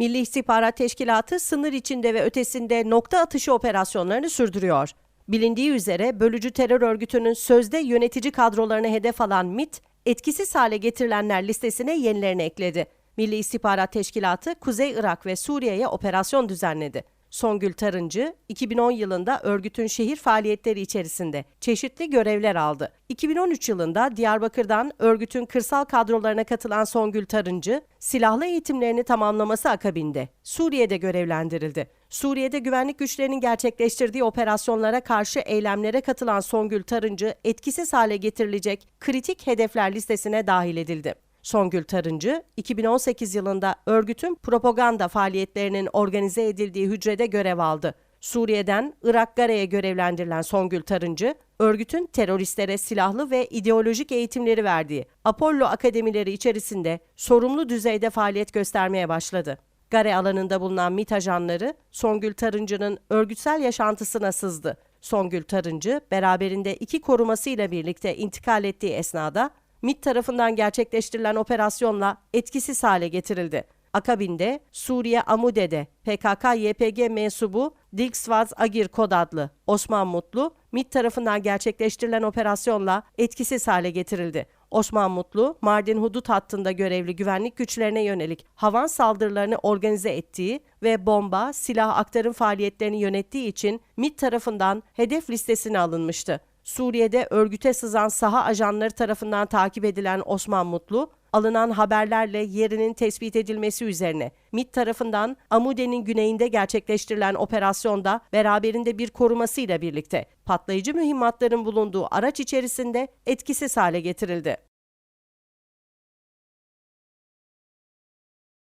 Milli İstihbarat Teşkilatı sınır içinde ve ötesinde nokta atışı operasyonlarını sürdürüyor. Bilindiği üzere bölücü terör örgütünün sözde yönetici kadrolarını hedef alan MIT, etkisiz hale getirilenler listesine yenilerini ekledi. Milli İstihbarat Teşkilatı Kuzey Irak ve Suriye'ye operasyon düzenledi. Songül Tarıncı, 2010 yılında örgütün şehir faaliyetleri içerisinde çeşitli görevler aldı. 2013 yılında Diyarbakır'dan örgütün kırsal kadrolarına katılan Songül Tarıncı, silahlı eğitimlerini tamamlaması akabinde Suriye'de görevlendirildi. Suriye'de güvenlik güçlerinin gerçekleştirdiği operasyonlara karşı eylemlere katılan Songül Tarıncı, etkisiz hale getirilecek kritik hedefler listesine dahil edildi. Songül Tarıncı, 2018 yılında örgütün propaganda faaliyetlerinin organize edildiği hücrede görev aldı. Suriye'den Irak Gare'ye görevlendirilen Songül Tarıncı, örgütün teröristlere silahlı ve ideolojik eğitimleri verdiği Apollo akademileri içerisinde sorumlu düzeyde faaliyet göstermeye başladı. Gare alanında bulunan MİT ajanları Songül Tarıncı'nın örgütsel yaşantısına sızdı. Songül Tarıncı, beraberinde iki korumasıyla birlikte intikal ettiği esnada MİT tarafından gerçekleştirilen operasyonla etkisiz hale getirildi. Akabinde Suriye Amude'de PKK-YPG mensubu Dilksvaz Agir kod adlı Osman Mutlu, MİT tarafından gerçekleştirilen operasyonla etkisiz hale getirildi. Osman Mutlu, Mardin hudut hattında görevli güvenlik güçlerine yönelik havan saldırılarını organize ettiği ve bomba, silah aktarım faaliyetlerini yönettiği için MİT tarafından hedef listesine alınmıştı. Suriye'de örgüte sızan saha ajanları tarafından takip edilen Osman Mutlu, alınan haberlerle yerinin tespit edilmesi üzerine MİT tarafından Amude'nin güneyinde gerçekleştirilen operasyonda beraberinde bir korumasıyla birlikte patlayıcı mühimmatların bulunduğu araç içerisinde etkisiz hale getirildi.